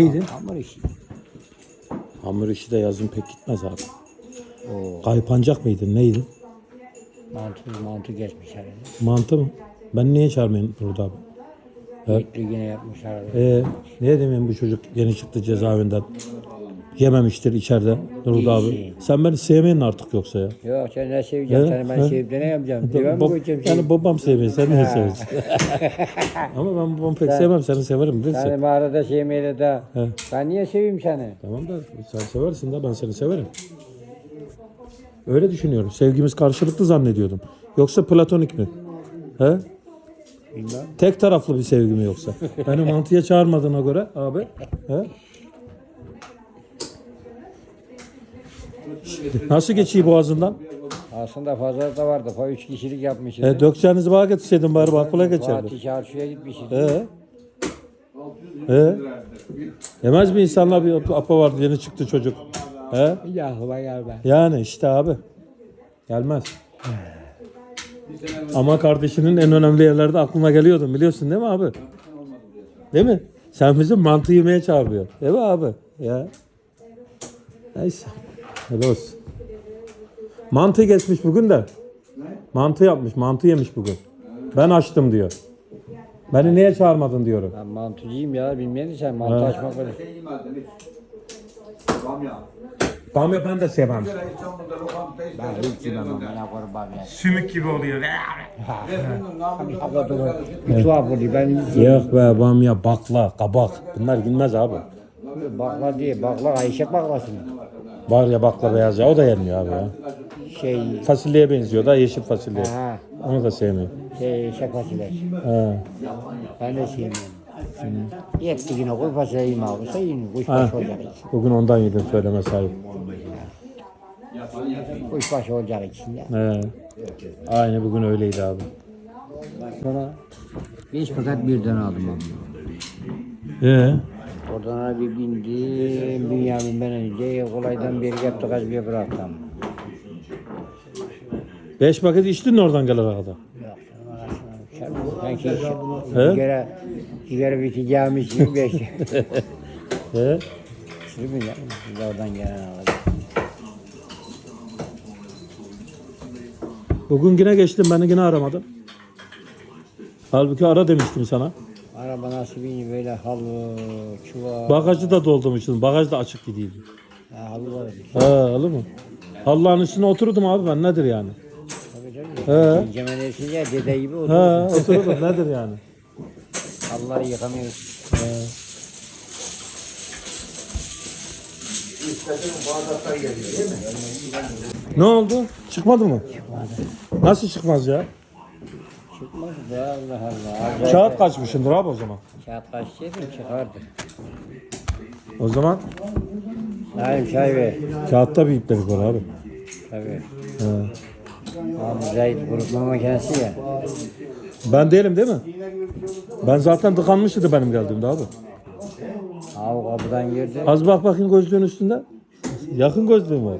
Neydi? Hamur işi. Hamur işi de yazın pek gitmez abi. Oo. Kaypancak mıydın neydi? Mantı, mantı geçmiş herhalde. Mantı mı? Ben niye çağırmayayım burada abi? Evet. Ekli yine yapmış herhalde. Ee, niye demeyeyim bu çocuk yeni çıktı cezaevinden. Yememiştir içeride Nurut abi. Sen beni sevmeyin artık yoksa ya. Yok sen ne seveceğim He? seni ben He? sevip de ne yapacağım? Divan mı Bab- koyacağım yani seni? babam sevmiyor, sen niye seviyorsun? Ama ben babamı pek sevmem, seni severim bilirsin. Seni mağarada sevmeyle de He. ben niye seveyim seni? Tamam da sen seversin de ben seni severim. Öyle düşünüyorum. Sevgimiz karşılıklı zannediyordum. Yoksa platonik mi? He? Bilmem. Tek taraflı bir sevgi mi yoksa? Beni mantıya çağırmadığına göre abi. He? Nasıl geçiyor boğazından? Aslında fazla da vardı. Fa üç kişilik yapmışız. E, dökeceğinizi bana getirseydin bari makbule geçerdi. Fatih Çarşı'ya gitmişiz. He? He? Yemez mi insanlar bir apa vardı yeni çıktı çocuk. He? Ya aklıma gelme. Yani işte abi. Gelmez. Ama kardeşinin en önemli yerlerde aklına geliyordun biliyorsun değil mi abi? Değil mi? Sen bizi mantı yemeye çağırıyor. Değil mi abi? Ya. Neyse. Hadi olsun. Mantı geçmiş bugün de. Mantı yapmış, mantı yemiş bugün. Ben açtım diyor. Beni niye çağırmadın diyorum. Ben mantıcıyım ya bilmedin sen mantı He. açmak böyle. Şey hiç. Bamya. Bamya ben de sevmem. Bir kere İstanbul'da lokanta istedim. Ben hiç yemem amına kurban ya. Sümük gibi oluyor. Resminin namında Bir tuhaf oluyor ben hiç Yok be bamya, bakla, kabak. Bunlar bilmez abi. Bakla değil, bakla Ayşe baklasını. Var ya bakla beyaz ya o da yenmiyor abi ya. Şey, Fasulyeye benziyor da yeşil fasulye. ha, Onu da sevmiyorum. şey, eşek fasulye. Ha. Ben de sevmiyorum. Yetti yine koy fasulyeyi mi alırsa yiyin, kuş Ha. başı olacak için. Bugün ondan yedim söyleme sahip. Kuş başı olacak içinde. He. Aynı bugün öyleydi abi. Sonra beş paket birden aldım ama. Ee? Oradan ona bir bindim, Bünyamin ben önce kolaydan bir yaptık az bir bıraktım. Beş paket içtin mi oradan gelene kadar? Yok, canım arasına uçar. Ben ki He? sigara, sigara biteceğim için beş. He? De oradan gelen alacak. Bugün yine geçtim beni yine aramadın. Halbuki ara demiştim sana. Araba nasıl biniyor böyle halı, çuval. Bagajı da doldurmuşsun. Bagaj da açık gidiydi. Ha, halı var. Ha alır mı? Allah'ın üstüne oturdum abi ben nedir yani? Tabii canım. He. Cemelersin ya dede gibi Ha oturuyor. oturdum nedir yani? Halıları yıkamıyoruz. Ne oldu? Çıkmadı mı? Nasıl çıkmaz ya? Çıkmaz Allah Allah. Kağıt kaçmışındır abi o zaman. Kağıt kaçsaydın çıkardı. O zaman Naim çay ver. kağıtta bir iplik var abi. Tabii. He. Abi Zahit kurutma makinesi ya. Ben değilim değil mi? Ben zaten tıkanmıştı benim geldiğimde abi. Abi kapıdan girdi. Az bak bakayım gözlüğün üstünde. Yakın gözlüğüm var.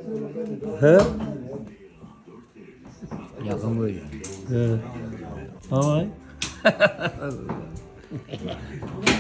He? Yakın böyle. He. Ama